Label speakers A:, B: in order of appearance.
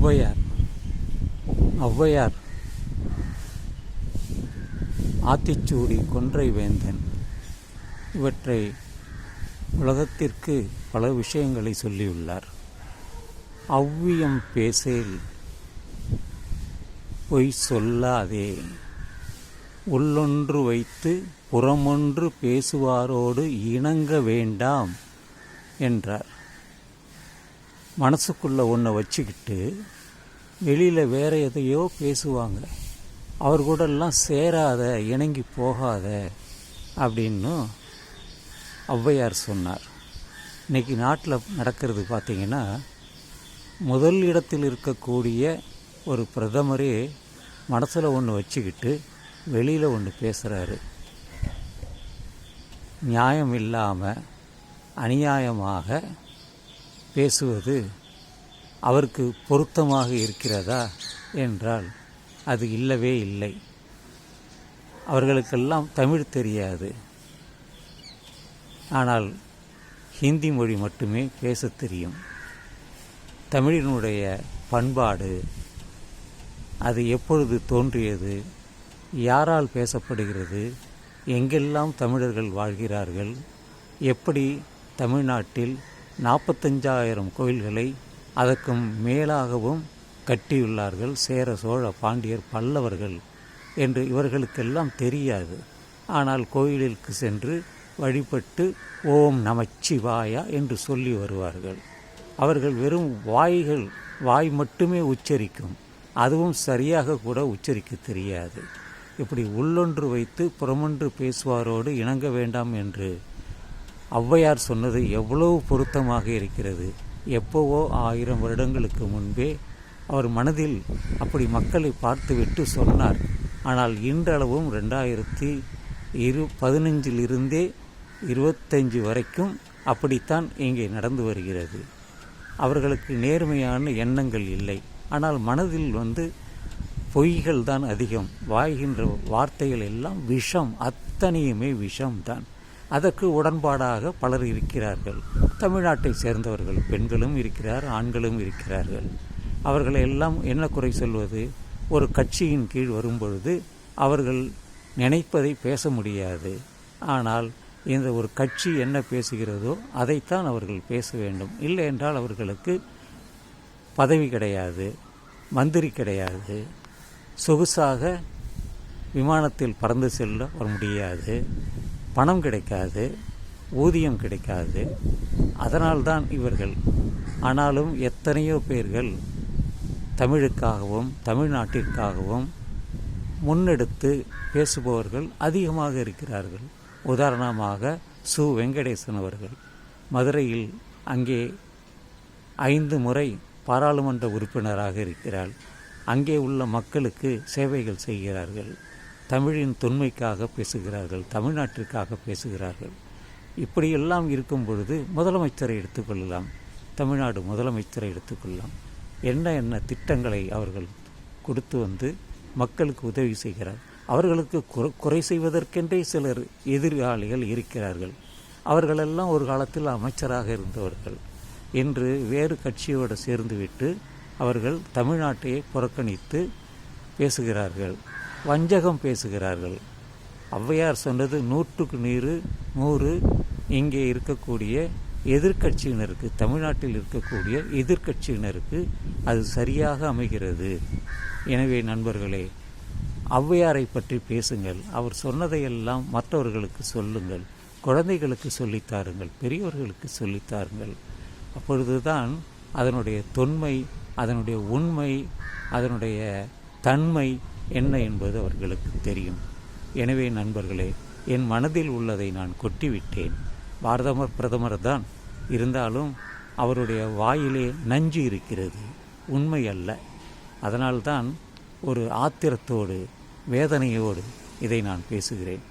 A: ஔவையார் ஔவையார் ஆத்திச்சூடி கொன்றை வேந்தன். இவற்றை உலகத்திற்கு பல விஷயங்களை சொல்லியுள்ளார். அவ்வியம் பேசேல் பொய் சொல்லாதே. உள்ளொன்று வைத்து புறமொன்று பேசுவாரோடு இணங்க வேண்டாம் என்றார். மனசுக்குள்ளே ஒன்றை வச்சுக்கிட்டு வெளியில் வேறு எதையோ பேசுவாங்க. அவர் கூடலாம் சேராத இணங்கி போகாத அப்படின்னு ஔவையார் சொன்னார். இன்னைக்கு நாட்டில் நடக்கிறது பார்த்திங்கன்னா முதல் இடத்தில் இருக்கக்கூடிய ஒரு பிரதமரே மனசில் ஒன்று வச்சுக்கிட்டு வெளியில் ஒன்று பேசுகிறாரு நியாயம் இல்லாமல் அநியாயமாக பேசுவது அவருக்கு பொருத்தமாக இருக்கிறதா என்றால் அது இல்லவே இல்லை. அவர்களுக்கெல்லாம் தமிழ் தெரியாது. ஆனால் ஹிந்தி மொழி மட்டுமே பேசத் தெரியும். தமிழினுடைய பண்பாடு அது எப்பொழுது தோன்றியது யாரால் பேசப்படுகிறது எங்கெல்லாம் தமிழர்கள் வாழ்கிறார்கள் எப்படி தமிழ்நாட்டில் நாற்பத்தஞ்சாயிரம் கோயில்களை அதற்கும் மேலாகவும் கட்டியுள்ளார்கள் சேர சோழ பாண்டியர் பல்லவர்கள் என்று இவர்களுக்கெல்லாம் தெரியாது. ஆனால் கோயிலுக்கு சென்று வழிபட்டு ஓம் நமச்சிவாயா என்று சொல்லி வருவார்கள். அவர்கள் வெறும் வாய்கள் வாய் மட்டுமே உச்சரிக்கும். அதுவும் சரியாக கூட உச்சரிக்க தெரியாது. இப்படி உள்ளொன்று வைத்து புறமொன்று பேசுவாரோடு இணங்க வேண்டாம் என்று ஔவையார் சொன்னது எவ்வளவு பொருத்தமாக இருக்கிறது? எப்போவோ ஆயிரம் வருடங்களுக்கு முன்பே அவர் மனதில் அப்படி மக்களை பார்த்துவிட்டு சொன்னார். ஆனால் இன்றளவும் ரெண்டாயிரத்தி இரு பதினஞ்சிலிருந்தே இருபத்தஞ்சு வரைக்கும் அப்படித்தான் இங்கே நடந்து வருகிறது. அவர்களுக்கு நேர்மையான எண்ணங்கள் இல்லை. ஆனால் மனதில் வந்து பொய்கள் தான் அதிகம். வாய்கின்ற வார்த்தைகள் எல்லாம் விஷம். அத்தனையுமே விஷம்தான். அதற்கு உடன்பாடாக பலர் இருக்கிறார்கள். தமிழ்நாட்டை சேர்ந்தவர்கள் பெண்களும் இருக்கிறார் ஆண்களும் இருக்கிறார்கள். அவர்களை எல்லாம் என்ன குறை சொல்வது? ஒரு கட்சியின் கீழ் வரும்பொழுது அவர்கள் நினைப்பதை பேச முடியாது. ஆனால் இந்த ஒரு கட்சி என்ன பேசுகிறதோ அதைத்தான் அவர்கள் பேச வேண்டும். இல்லை என்றால் அவர்களுக்கு பதவி கிடையாது மந்திரி கிடையாது சொகுசாக விமானத்தில் பறந்து செல்ல வர முடியாது. பணம் கிடைக்காது ஊதியம் கிடைக்காது. அதனால்தான் இவர்கள் ஆனாலும் எத்தனையோ பேர்கள் தமிழுக்காகவும் தமிழ்நாட்டிற்காகவும் முன்னெடுத்து பேசுபவர்கள் அதிகமாக இருக்கிறார்கள். உதாரணமாக சு. வெங்கடேசன் அவர்கள் மதுரையில் அங்கே ஐந்து முறை பாராளுமன்ற உறுப்பினராக இருக்கிறார். அங்கே உள்ள மக்களுக்கு சேவைகள் செய்கிறார்கள். தமிழின் தொன்மைக்காக பேசுகிறார்கள் தமிழ்நாட்டிற்காக பேசுகிறார்கள். இப்படியெல்லாம் இருக்கும் பொழுது முதலமைச்சரை எடுத்துக்கொள்ளலாம் தமிழ்நாடு முதலமைச்சரை எடுத்துக்கொள்ளலாம். என்ன என்ன திட்டங்களை அவர்கள் கொடுத்து வந்து மக்களுக்கு உதவி செய்கிறார்? அவர்களுக்கு குறை குறை செய்வதற்கென்றே சிலர் எதிராளிகள் இருக்கிறார்கள். அவர்களெல்லாம் ஒரு காலத்தில் அமைச்சராக இருந்தவர்கள். இன்று வேறு கட்சியோடு சேர்ந்துவிட்டு அவர்கள் தமிழ்நாட்டையே புறக்கணித்து பேசுகிறார்கள். வஞ்சகம் பேசுகிறார்கள். ஔவையார் சொன்னது நூற்றுக்கு நீரு நூறு இங்கே இருக்கக்கூடிய எதிர்க்கட்சியினருக்கு தமிழ்நாட்டில் இருக்கக்கூடிய எதிர்க்கட்சியினருக்கு அது சரியாக அமைகிறது. எனவே நண்பர்களே ஔவையாரை பற்றி பேசுங்கள். அவர் சொன்னதையெல்லாம் மற்றவர்களுக்கு சொல்லுங்கள். குழந்தைகளுக்கு சொல்லித்தாருங்கள். பெரியவர்களுக்கு சொல்லித்தாருங்கள். அப்பொழுதுதான் அதனுடைய தொன்மை அதனுடைய உண்மை அதனுடைய தன்மை என்ன என்பது அவர்களுக்கு தெரியும். எனவே நண்பர்களே என் மனதில் உள்ளதை நான் கொட்டிவிட்டேன். பாரதமர் பிரதமர் தான் இருந்தாலும் அவருடைய வாயிலே நஞ்சு இருக்கிறது. உண்மை அல்ல. அதனால்தான் ஒரு ஆத்திரத்தோடு வேதனையோடு இதை நான் பேசுகிறேன்.